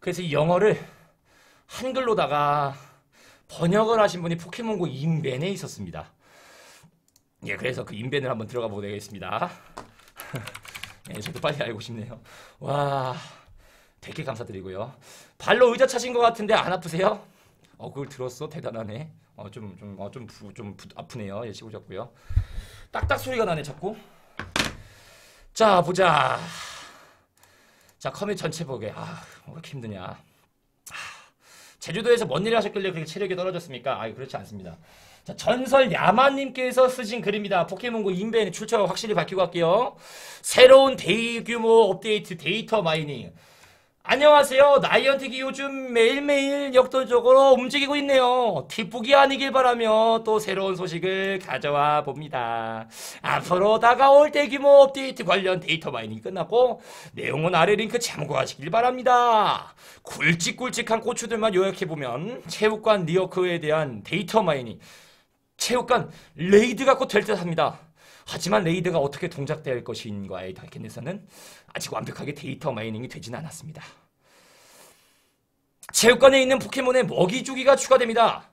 그래서 이 영어를 한글로다가 번역을 하신 분이 포켓몬고 인벤에 있었습니다. 예, 그래서 그 인벤을 한번 들어가 보겠습니다. 예, 저도 빨리 알고 싶네요. 와, 되게 감사드리고요. 발로 의자 차신 것 같은데 안 아프세요? 어, 그걸 들었어? 대단하네. 어, 좀, 좀, 어, 좀, 부, 좀 부, 아프네요. 예, 시고 잡고요. 딱딱 소리가 나네, 자꾸. 자, 보자. 자, 컴퓨 전체 보게. 아, 왜 이렇게 힘드냐. 아, 제주도에서 뭔 일을 하셨길래 그렇게 체력이 떨어졌습니까? 아, 그렇지 않습니다. 자, 전설 야마님께서 쓰신 글입니다. 포켓몬고 인벤 출처가 확실히 밝히고 갈게요. 새로운 대규모 업데이트 데이터 마이닝. 안녕하세요. 나이언틱이 요즘 매일매일 역동적으로 움직이고 있네요. 뒷북이 아니길 바라며 또 새로운 소식을 가져와 봅니다. 앞으로 다가올 대규모 업데이트 관련 데이터 마이닝이 끝났고 내용은 아래 링크 참고하시길 바랍니다. 굵직굵직한 고추들만 요약해보면 체육관 리어크에 대한 데이터 마이닝 체육관 레이드가 곧될듯 합니다. 하지만 레이드가 어떻게 동작될 것인가에 대해서는 아직 완벽하게 데이터 마이닝이 되진 않았습니다. 체육관에 있는 포켓몬의 먹이 주기가 추가됩니다.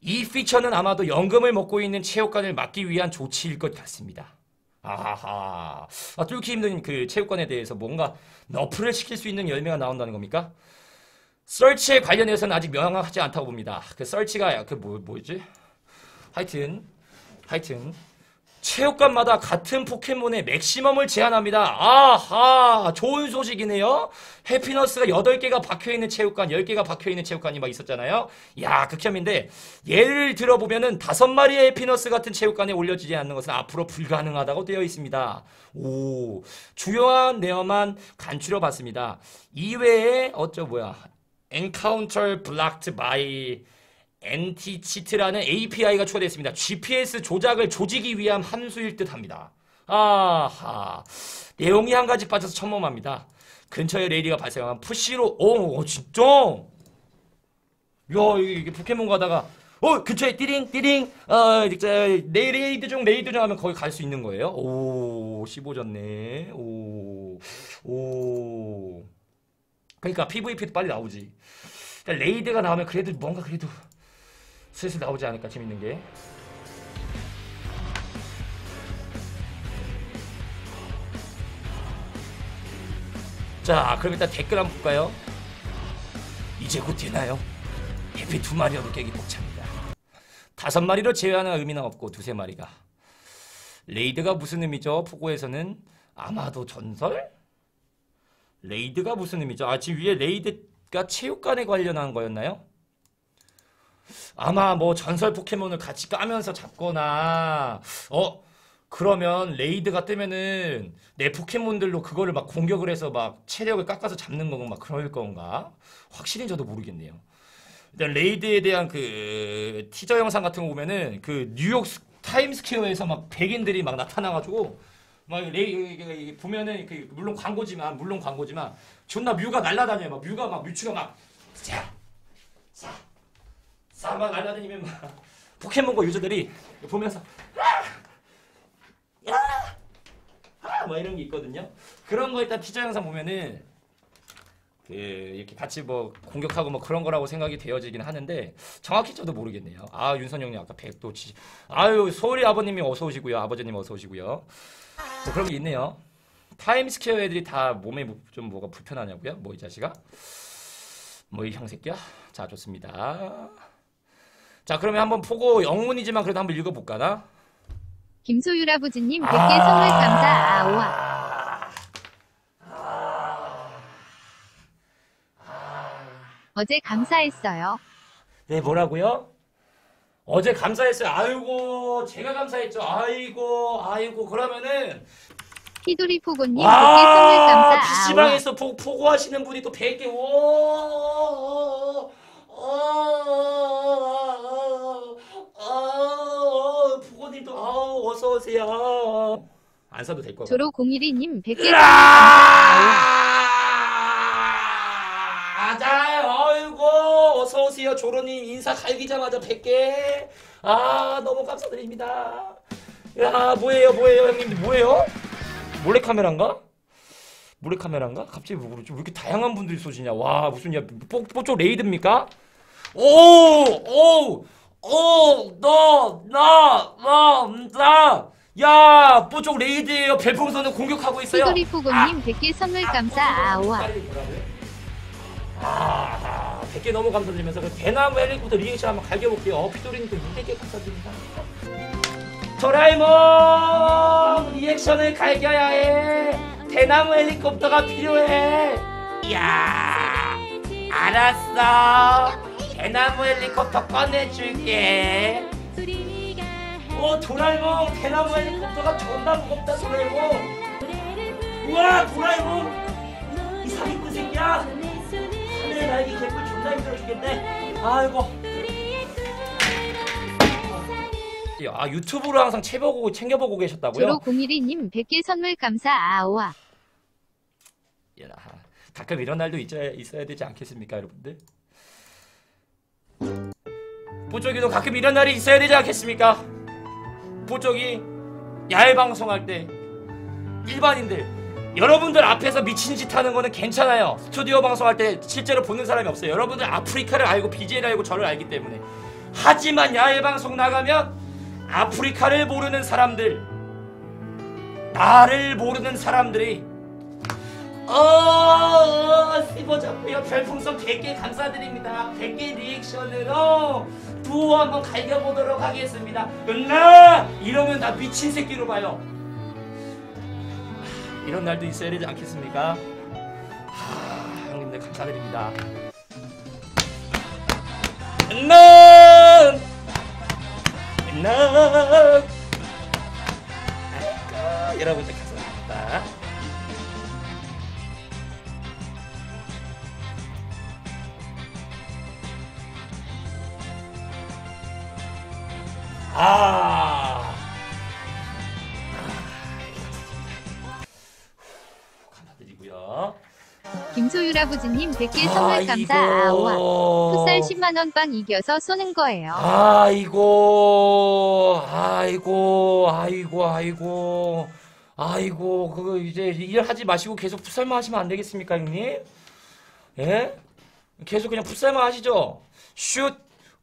이 피처는 아마도 연금을 먹고 있는 체육관을 막기 위한 조치일 것 같습니다. 아하, 아, 뚫기 힘든 그 체육관에 대해서 뭔가 너프를 시킬 수 있는 열매가 나온다는 겁니까? 설치에 관련해서는 아직 명확하지 않다고 봅니다. 그 설치가 그 뭐, 뭐였지? 하여튼, 하여튼, 체육관마다 같은 포켓몬의 맥시멈을 제한합니다. 아하, 좋은 소식이네요. 해피너스가 8개가 박혀있는 체육관, 10개가 박혀있는 체육관이 막 있었잖아요. 야, 극혐인데, 예를 들어보면은 5마리의 해피너스 같은 체육관에 올려지지 않는 것은 앞으로 불가능하다고 되어 있습니다. 오, 주요한 내용만 간추려 봤습니다. 이외에, 어쩌, 뭐야, Encounter Blocked by 엔티치트라는 API가 추가됐습니다. GPS 조작을 조지기 위한 함수일 듯 합니다. 아하. 내용이 한 가지 빠져서 첨범합니다. 근처에 레이디가 발생하면 푸시로, 오, 진짜? 야, 이게, 포켓몬 가다가, 어, 근처에 띠링, 띠링, 어, 이제, 네 레이드 중, 레이드 중 하면 거기 갈 수 있는 거예요. 오, 15졌네. 오, 오. 그러니까 PVP도 빨리 나오지. 그러니까 레이드가 나오면 그래도 뭔가 그래도 슬슬 나오지 않을까 재밌는 게. 자, 그럼 일단 댓글 한번 볼까요? 이제 곧 되나요? 해피 두 마리여도 깨기 벅찹니다. 다섯 마리로 제외하는 의미는 없고 두세 마리가. 레이드가 무슨 의미죠? 포고에서는 아마도 전설? 레이드가 무슨 의미죠? 아, 지금 위에 레이드가 체육관에 관련한 거였나요? 아마 뭐 전설 포켓몬을 같이 까면서 잡거나 어 그러면 레이드가 뜨면은 내 포켓몬들로 그거를 막 공격을 해서 막 체력을 깎아서 잡는 건가 막 그럴 건가 확실히 저도 모르겠네요. 일단 레이드에 대한 그 티저 영상 같은 거 보면은 그 뉴욕 타임스퀘어에서 막 백인들이 막 나타나가지고 막 레이 보면은 그 물론 광고지만 물론 광고지만 존나 뮤가 날라다녀요. 막 뮤가 막 뮤츠가 막 자, 자. 싹막 날라다니면 막 포켓몬고 유저들이 보면서 야! 아! 막 이런 게 있거든요. 그런 거 일단 티저 영상 보면은 그 이렇게 같이 뭐 공격하고 뭐 그런 거라고 생각이 되어지긴 하는데 정확히 저도 모르겠네요. 아 윤선영님 아까 백도 치 아유 소리 아버님이 어서 오시고요. 아버지님 어서 오시고요. 뭐 그런 게 있네요. 타임스퀘어 애들이 다 몸에 좀 뭐가 불편하냐고요? 뭐 이 자식아? 뭐 이 형새끼야? 자 좋습니다. 자, 그러면 한번 보고 영문이지만 그래도 한번 읽어볼까 나? 김소율 아버지님 100개 선물 감사 아오아. 어제 감사했어요. 네, 뭐라고요? 어제 감사했어요. 아이고, 제가 감사했죠. 아이고, 아이고, 그러면은 히도리 포고님 100개 선물 감사 아오아. PC방에서 포, 포고하시는 분이 또 100개, 오, 오, 오, 오, 포고님도, 오세요. 안 사도 될 거 같아요. 조로 012님 100개 선물 감사 맞아요. 아이고 어서 오세요. 조로님 인사 갈기자마자 100개. 아 너무 감사드립니다. 야 뭐예요 뭐예요 형님 뭐예요? 몰래 카메라인가? 몰래 카메라인가? 갑자기 뭐 그러지? 왜 이렇게 다양한 분들이 쏘시냐? 와 무슨 야 뽀, 뽀쪽 레이드입니까? 오! 오! 오! 너! 나! 나! 나! 야! 뽀쪽 레이드예요. 별풍선을 공격하고 있어요. 피도리포고님 100개 선물 감사 아오아. 아, 100개 너무 감사드리면서 그 대나무 헬리콥터 리액션 한번 갈겨볼게요. 어, 피토리님도 200개 감사드립니다. 도라에몽 리액션을 갈겨야 해. 대나무 헬리콥터가 필요해. 이야, 알았어. 대나무 헬리콥터 꺼내줄게. 오, 도라에몽 대나무 헬리콥터가 존나 무겁다, 도라에몽. 우와, 도라에몽 이 사기꾼 새끼야. 하늘에 날기 개뿔 존나 힘들어 죽겠네. 아이고. 아 유튜브로 항상 채보고 챙겨보고 계셨다고요? 주로 012님 100개 선물 감사 아오아. 야, 가끔 이런 날도 있어야, 있어야 되지 않겠습니까, 여러분들? 보쪽이도 가끔 이런 날이 있어야 되지 않겠습니까? 보쪽이 야외 방송할 때 일반인들 여러분들 앞에서 미친 짓 하는 거는 괜찮아요. 스튜디오 방송할 때 실제로 보는 사람이 없어요. 여러분들 아프리카를 알고 BJ를 알고 저를 알기 때문에. 하지만 야외 방송 나가면 아프리카를 모르는 사람들, 나를 모르는 사람들이 어, 어, 씹어잡고요. 별풍선 100개 감사드립니다. 100개 리액션으로 두호 한번 갈겨보도록 하겠습니다. 은나! 이러면 나 미친 새끼로 봐요. 하, 이런 날도 있어야 되지 않겠습니까? 하, 형님들 감사드립니다. 은나! 은나! 여러분들 감사드립니다. 아. 감사드리고요. 김소율 아버지님 100개 선물 감사 아오아. 풋살 10만원 빵 이겨서 쏘는 거예요. 아이고, 아이고, 아이고, 아이고, 아이고, 그거 이제 일하지 마시고 계속 풋살만 하시면 안 되겠습니까, 형님? 예? 계속 그냥 풋살만 하시죠? 슛,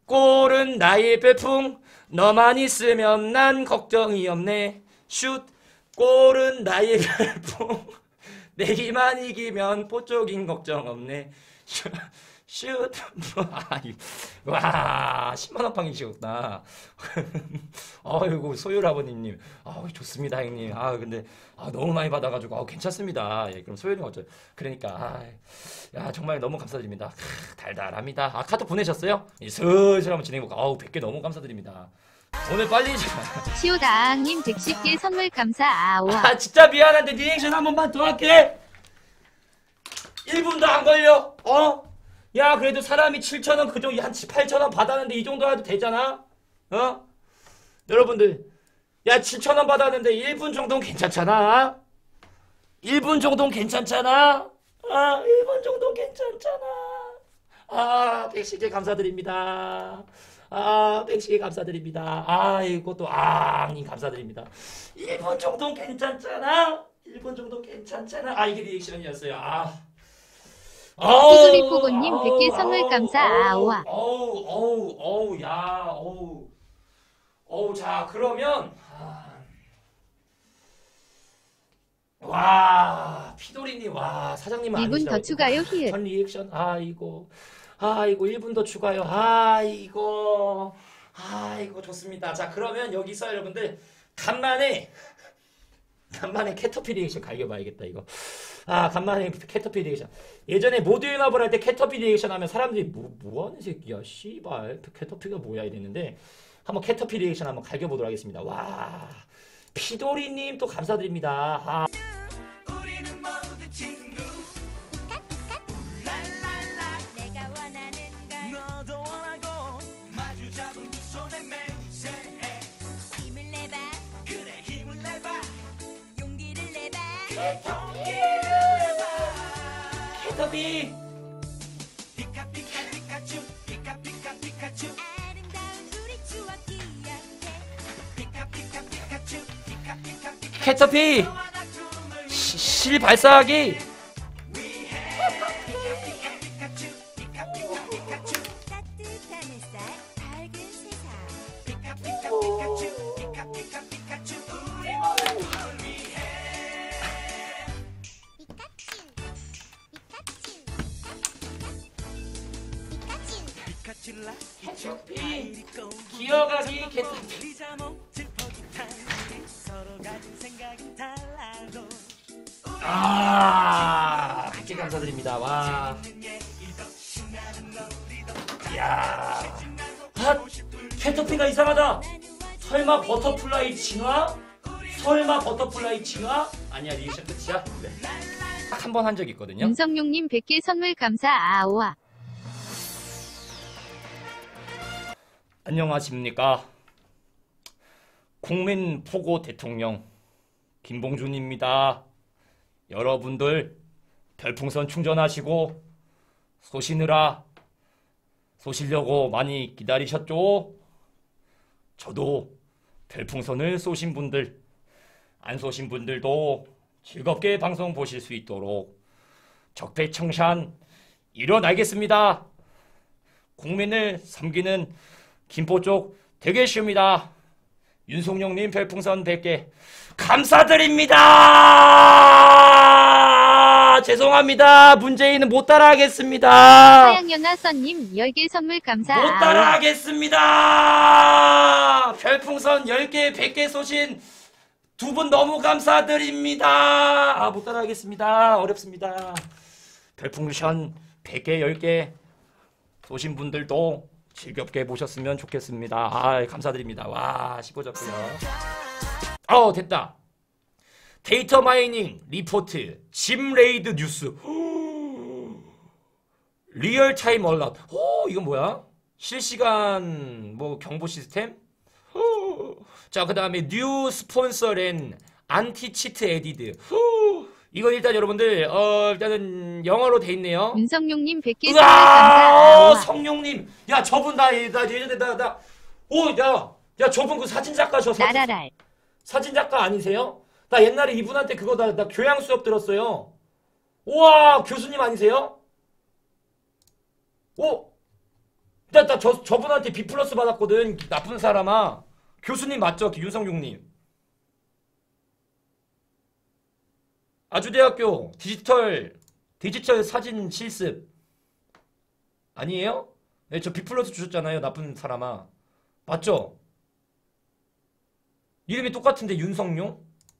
골은 나의 별풍, 너만 있으면 난 걱정이 없네. 슛, 골은 나의 별풍, 내기만 이기면 뽀쪽인 걱정 없네. 슛, 와, 10만원 팡이시구나. 아이고, 소율 아버님, 아우, 좋습니다, 형님. 아, 근데, 아, 너무 많이 받아가지고, 아, 괜찮습니다. 예, 그럼 소율이 어쩌, 그러니까, 아, 야, 정말 너무 감사드립니다. 크, 달달합니다. 아, 카톡 보내셨어요? 예, 슬슬 한번 진행해볼까? 아우, 100개 너무 감사드립니다. 오늘 빨리, 시오다앙님 110개 선물 감사 아오아. 아, 진짜 미안한데, 리액션 한 번만 더 할게! 1분도 안 걸려, 어? 야, 그래도 사람이 7,000원, 그 정도, 한 8,000원 받았는데 이 정도 해도 되잖아? 어? 여러분들, 야, 7,000원 받았는데 1분 정도는 괜찮잖아? 1분 정도는 괜찮잖아? 아, 1분 정도는 괜찮잖아? 아, 110개 감사드립니다. 아, 110개 감사드립니다. 아, 이것도, 아, 님 감사드립니다. 1분 정도는 괜찮잖아? 1분 정도 괜찮잖아? 아, 이게 리액션이었어요. 아. 피도리 포고님 100개 선물 감사 아오아. 어우, 어우, 어우, 야, 어우. 어우, 자, 그러면. 아. 와, 피도리님, 와, 사장님은 2분 더 아니시라고. 추가요 히읗. 전 리액션, 아이고. 아이고, 1분 더 추가요. 아이고. 아이고, 좋습니다. 자, 그러면 여기서 여러분들, 간만에, 간만에 캐터피 리액션 갈겨봐야겠다, 이거. 아, 간만에 캐터피 리액션. 예전에 모듈 마블 할때 캐터피 리액션 하면 사람들이 뭐, 뭐 하는 새끼야, 씨발. 캐터피가 뭐야, 이랬는데, 한번 캐터피 리액션 한번 갈겨보도록 하겠습니다. 와, 피도리님 또 감사드립니다. 아. 너 도 원하고 마주 잡은 두 손의 맹세 힘을 내봐 그래 힘을 내봐 용기를 내봐 캐터피! 피카 피카 피카츄 피카 피카 피카츄 아름다운 우리 추억 기억해 피카 피카 피카츄 피카 피카 피카 캐터피! 시, 실 발사하기. 감사드립니다. 와. 이야. 핫! 캐터피가 이상하다. 설마 버터플라이 진화? 설마 버터플라이 진화? 아니야, 리액션 끝이야. 네. 딱한 번 한적 있거든요. 윤성용님 100개 선물 감사 아오아. 안녕하십니까. 국민 포고 대통령 김봉준입니다. 여러분들 별풍선 충전하시고 쏘시느라 쏘시려고 많이 기다리셨죠? 저도 별풍선을 쏘신 분들, 안 쏘신 분들도 즐겁게 방송 보실 수 있도록 적폐청산 일어나겠습니다. 국민을 섬기는 김포 쪽 되게 쉽니다. 윤송영님 별풍선 100개 감사드립니다. 죄송합니다. 문재인은 못 따라하겠습니다. 하양연아 써님 10개 선물 감사 못. 따라하겠습니다. 별풍선 10개, 100개 쏘신 두 분 너무 감사드립니다. 아, 못 따라하겠습니다. 어렵습니다. 별풍선 100개, 10개 쏘신 분들도 즐겁게 보셨으면 좋겠습니다. 아, 감사드립니다. 와, 씹어졌고요. 어, 됐다. 데이터 마이닝 리포트, 짐 레이드 뉴스. 리얼 타임 얼럿. 오, 이건 뭐야? 실시간 뭐 경보 시스템? 오. 자, 그 다음에 뉴 스폰서 랜 안티 치트 에디드. 오. 이건 일단 여러분들 어 일단은 영어로 돼 있네요. 윤성용님 100개 선물 감사! 아오아. 성룡님, 야 저분 나, 나 예전에 나, 나, 오, 야, 야 저분 그 사진 작가셔. 사진, 나라랄. 사진 작가 아니세요? 나 옛날에 이분한테 그거 나, 나 교양 수업 들었어요. 우와, 교수님 아니세요? 오, 나, 나 저, 저분한테 B 플러스 받았거든. 나쁜 사람아. 교수님 맞죠? 윤성용님. 아주대학교 디지털 디지털 사진 실습 아니에요? 네, 저 B 플러스 주셨잖아요, 나쁜 사람아. 맞죠? 이름이 똑같은데 윤성용?